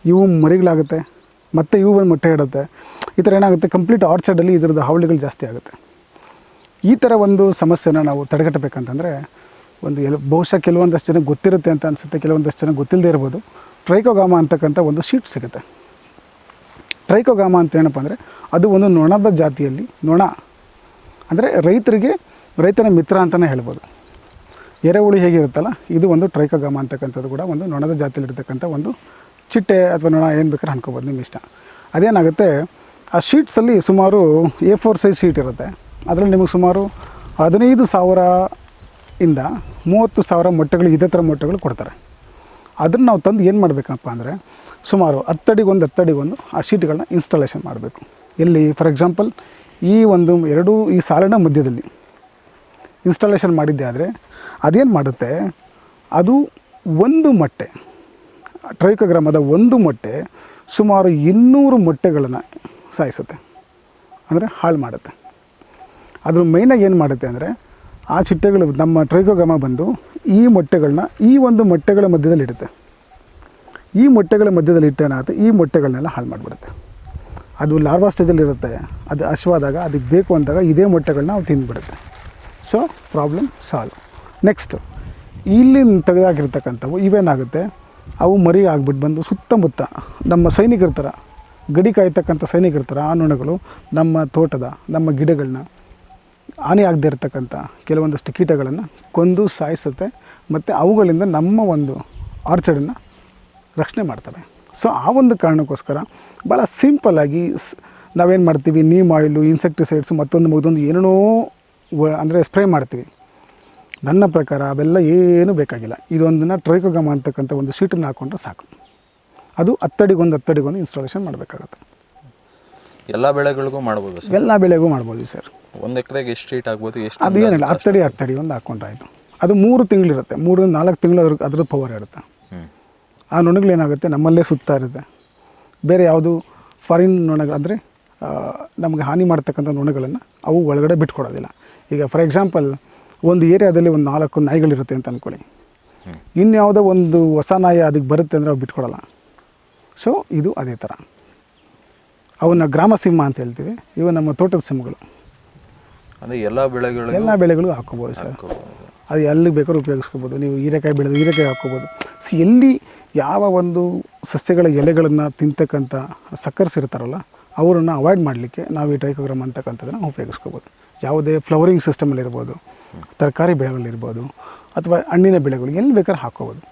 S1: ಇವು ಮರಿಗಳಾಗುತ್ತೆ. ಮತ್ತು ಇವು ಒಂದು ಮೊಟ್ಟೆ ಇಡುತ್ತೆ. ಈ ಥರ ಏನಾಗುತ್ತೆ? ಕಂಪ್ಲೀಟ್ ಆರ್ಚರ್ಡಲ್ಲಿ ಇದ್ರದ್ದು ಹಾವಳಿಗಳು ಜಾಸ್ತಿ ಆಗುತ್ತೆ. ಈ ಥರ ಒಂದು ಸಮಸ್ಯೆನ ನಾವು ತಡೆಗಟ್ಟಬೇಕಂತಂದರೆ, ಒಂದು ಎಲ್, ಬಹುಶಃ ಕೆಲವೊಂದಷ್ಟು ಜನ ಗೊತ್ತಿರುತ್ತೆ ಅಂತ ಅನಿಸುತ್ತೆ. ಕೆಲವೊಂದಷ್ಟು ಜನ ಗೊತ್ತಿಲ್ಲದೆ ಇರ್ಬೋದು. ಟ್ರೈಕೋಗಾಮ ಅಂತಕ್ಕಂಥ ಒಂದು ಶೀಟ್ ಸಿಗುತ್ತೆ. ಟ್ರೈಕೋಗಾಮ ಅಂತ ಏನಪ್ಪ ಅಂದರೆ ಅದು ಒಂದು ನೊಣದ ಜಾತಿಯಲ್ಲಿ, ನೊಣ ಅಂದರೆ ರೈತರಿಗೆ, ರೈತನ ಮಿತ್ರ ಅಂತಲೇ ಹೇಳ್ಬೋದು. ಎರೆಹುಳಿ ಹೇಗಿರುತ್ತಲ್ಲ ಇದು ಒಂದು ಟ್ರೈಕೋಗಾಮ ಅಂತಕ್ಕಂಥದ್ದು ಕೂಡ ಒಂದು ನೊಣದ ಜಾತಿಯಲ್ಲಿರ್ತಕ್ಕಂಥ ಒಂದು ಚಿಟ್ಟೆ ಅಥವಾ ನೊಣ ಏನು ಬೇಕಾದ್ರೆ ಅನ್ಕೋಬೋದು ನಿಮ್ಮ ಇಷ್ಟ. ಅದೇನಾಗುತ್ತೆ, ಆ ಶೀಟ್ಸಲ್ಲಿ ಸುಮಾರು ಎ ಫೋರ್ ಸೈಜ್ ಶೀಟ್ ಇರುತ್ತೆ. ಅದರಲ್ಲಿ ನಿಮಗೆ ಸುಮಾರು ಹದಿನೈದು ಸಾವಿರ ಇಂದ ಮೂವತ್ತು ಸಾವಿರ ಮೊಟ್ಟೆಗಳು, ಇದೇ ಥರ ಮೊಟ್ಟೆಗಳು ಕೊಡ್ತಾರೆ. ಅದನ್ನು ನಾವು ತಂದು ಏನು ಮಾಡಬೇಕಪ್ಪ ಅಂದರೆ ಸುಮಾರು ಹತ್ತಡಿಗೊಂದು ಹತ್ತಡಿಗೊಂದು ಆ ಶೀಟ್ಗಳನ್ನ ಇನ್ಸ್ಟಾಲೇಷನ್ ಮಾಡಬೇಕು. ಎಲ್ಲಿ ಫಾರ್ ಎಕ್ಸಾಂಪಲ್ ಈ ಒಂದು ಎರಡು, ಈ ಸಾಲಿನ ಮಧ್ಯದಲ್ಲಿ ಇನ್ಸ್ಟಾಲೇಷನ್ ಮಾಡಿದ್ದೆ ಆದರೆ ಅದೇನು ಮಾಡುತ್ತೆ? ಅದು ಒಂದು ಮೊಟ್ಟೆ, ಟ್ರೈಕೋಗ್ರಾಮದ ಒಂದು ಮೊಟ್ಟೆ ಸುಮಾರು ಇನ್ನೂರು ಮೊಟ್ಟೆಗಳನ್ನು ಸಾಯಿಸುತ್ತೆ. ಅಂದರೆ ಹಾಳು ಮಾಡುತ್ತೆ. ಅದ್ರ ಮೇಯ್ನಾಗಿ ಏನು ಮಾಡುತ್ತೆ ಅಂದರೆ ಆ ಚಿಟ್ಟೆಗಳು ನಮ್ಮ ಟ್ರೈಕೋಗ್ರಾಮ ಬಂದು ಈ ಮೊಟ್ಟೆಗಳನ್ನ ಈ ಒಂದು ಮೊಟ್ಟೆಗಳ ಮಧ್ಯದಲ್ಲಿ ಇಡುತ್ತೆ. ಈ ಮೊಟ್ಟೆಗಳ ಮಧ್ಯದಲ್ಲಿ ಇಟ್ಟೇನಾಗುತ್ತೆ? ಈ ಮೊಟ್ಟೆಗಳನ್ನೆಲ್ಲ ಹಾಳು ಮಾಡಿಬಿಡುತ್ತೆ. ಅದು ಲಾರ್ವಾ ಸ್ಟೇಜಲ್ಲಿ ಇರುತ್ತೆ ಅದು ಹಶ್ವಾದಾಗ ಅದಕ್ಕೆ ಬೇಕು ಅಂದಾಗ ಇದೇ ಮೊಟ್ಟೆಗಳನ್ನ ಅವು ತಿಂದುಬಿಡುತ್ತೆ. ಸೊ ಪ್ರಾಬ್ಲಮ್ ಸಾಲ್ವ್ ನೆಕ್ಸ್ಟು ಇಲ್ಲಿ ತೆಗೆದಾಗಿರ್ತಕ್ಕಂಥವು ಇವೇನಾಗುತ್ತೆ? ಅವು ಮರಿ ಆಗ್ಬಿಟ್ಟು ಬಂದು ಸುತ್ತಮುತ್ತ ನಮ್ಮ ಸೈನಿಕರ ಥರ, ಗಡಿ ಕಾಯ್ತಕ್ಕಂಥ ಸೈನಿಕರ ಥರ ಆ ನೊಣಗಳು ನಮ್ಮ ತೋಟದ, ನಮ್ಮ ಗಿಡಗಳನ್ನ ಹಾನಿ ಆಗದೆ ಇರತಕ್ಕಂಥ ಕೆಲವೊಂದಷ್ಟು ಕೀಟಗಳನ್ನು ಕೊಂದು ಸಾಯಿಸುತ್ತೆ. ಮತ್ತು ಅವುಗಳಿಂದ ನಮ್ಮ ಒಂದು ಆರ್ಚರ್ಡನ್ನು ರಕ್ಷಣೆ ಮಾಡ್ತವೆ ಸೊ ಆ ಒಂದು ಕಾರಣಕ್ಕೋಸ್ಕರ ಭಾಳ ಸಿಂಪಲ್ಲಾಗಿ ಸ್ ನಾವೇನು ಮಾಡ್ತೀವಿ? ನೀಮ್ ಆಯಿಲು ಇನ್ಸೆಕ್ಟಿಸೈಡ್ಸು ಮತ್ತೊಂದು ಮುಗಿದೊಂದು ಏನೇನೋ ಅಂದರೆ ಸ್ಪ್ರೇ ಮಾಡ್ತೀವಿ. ನನ್ನ ಪ್ರಕಾರ ಅವೆಲ್ಲ ಏನೂ ಬೇಕಾಗಿಲ್ಲ. ಇದೊಂದನ್ನು ಟ್ರೈಕೋಗಮ ಅಂತಕ್ಕಂಥ ಒಂದು ಶೀಟನ್ನು ಹಾಕ್ಕೊಂಡ್ರೆ ಸಾಕು. ಅದು ಹತ್ತಡಿಗೊಂದು ಹತ್ತಡಿಗೊಂದು ಇನ್ಸ್ಟಾಲೇಷನ್ ಮಾಡಬೇಕಾಗತ್ತೆ.
S2: ಎಲ್ಲ ಬೆಳೆಗಳಿಗೂ ಮಾಡ್ಬೋದು ಸರ್.
S1: ಎಲ್ಲ ಬೆಳೆಗೂ ಮಾಡ್ಬೋದು ಸರ್.
S2: ಒಂದು ಎಕರೆಗೆ ಎಷ್ಟು ಹೀಟ್ ಆಗ್ಬೋದು ಎಷ್ಟು
S1: ಅದು ಏನಿಲ್ಲ ಹತ್ತಡಿ ಹತ್ತಡಿ ಒಂದು ಹಾಕ್ಕೊಂಡ್ರೆ ಆಯಿತು. ಅದು ಮೂರು ತಿಂಗಳಿರುತ್ತೆ. ಮೂರು ನಾಲ್ಕು ತಿಂಗಳು ಅದ್ರ ಅದ್ರ ಪವರ್ ಇರುತ್ತೆ. ಆ ನೊಣಗಳೇನಾಗುತ್ತೆ ನಮ್ಮಲ್ಲೇ ಸುತ್ತಾ ಇರುತ್ತೆ. ಬೇರೆ ಯಾವುದು ಫಾರಿನ್ ನೊಣಗಳು ಅಂದರೆ ನಮಗೆ ಹಾನಿ ಮಾಡ್ತಕ್ಕಂಥ ನೊಣಗಳನ್ನು ಅವು ಒಳಗಡೆ ಬಿಟ್ಕೊಡೋದಿಲ್ಲ. ಈಗ ಫಾರ್ ಎಕ್ಸಾಂಪಲ್ ಒಂದು ಏರಿಯಾದಲ್ಲಿ ಒಂದು ನಾಲ್ಕು ನಾಯಿಗಳಿರುತ್ತೆ ಅಂತ ಅಂದ್ಕೊಳ್ಳಿ ಇನ್ಯಾವುದೋ ಒಂದು ಹೊಸ ನಾಯಿ ಅದಕ್ಕೆ ಬರುತ್ತೆ ಅಂದರೆ ಅವು ಬಿಟ್ಕೊಡಲ್ಲ. ಸೊ ಇದು ಅದೇ ಥರ. ಅವನ್ನ ಗ್ರಾಮ ಸಿಂಹ ಅಂತ ಹೇಳ್ತೀವಿ. ಇವು ನಮ್ಮ ತೋಟದ ಸಿಂಹಗಳು.
S2: ಅಂದರೆ ಎಲ್ಲ ಬೆಳೆಗಳು
S1: ಎಲ್ಲ ಬೆಳೆಗಳು ಹಾಕೋಬೋದು ಸರ್. ಅದು ಎಲ್ಲಿಗೆ ಬೇಕಾದ್ರೂ ಉಪಯೋಗಿಸ್ಕೋಬೋದು. ನೀವು ಹೀರೆಕಾಯಿ ಬೆಳೆದು ಹೀರೆಕಾಯಿ ಹಾಕ್ಕೋಬೋದು. ಸಿ ಎಲ್ಲಿ ಯಾವ ಒಂದು ಸಸ್ಯಗಳ ಎಲೆಗಳನ್ನು ತಿಂತಕ್ಕಂಥ ಸಕ್ಕರ್ಸ್ ಇರ್ತಾರಲ್ಲ, ಅವರನ್ನು ಅವಾಯ್ಡ್ ಮಾಡಲಿಕ್ಕೆ ನಾವು ಈ ಟೈಕೋಗ್ರಾಮ್ ಅಂತಕ್ಕಂಥದ್ದನ್ನು ಉಪಯೋಗಿಸ್ಕೋಬೋದು. ಯಾವುದೇ ಫ್ಲವರಿಂಗ್ ಸಿಸ್ಟಮಲ್ಲಿರ್ಬೋದು ತರಕಾರಿ ಬೆಳೆಗಳಿರ್ಬೋದು, ಅಥವಾ ಹಣ್ಣಿನ ಬೆಳೆಗಳು ಎಲ್ಲಿ ಬೇಕಾದ್ರೂ ಹಾಕ್ಕೋಬೋದು.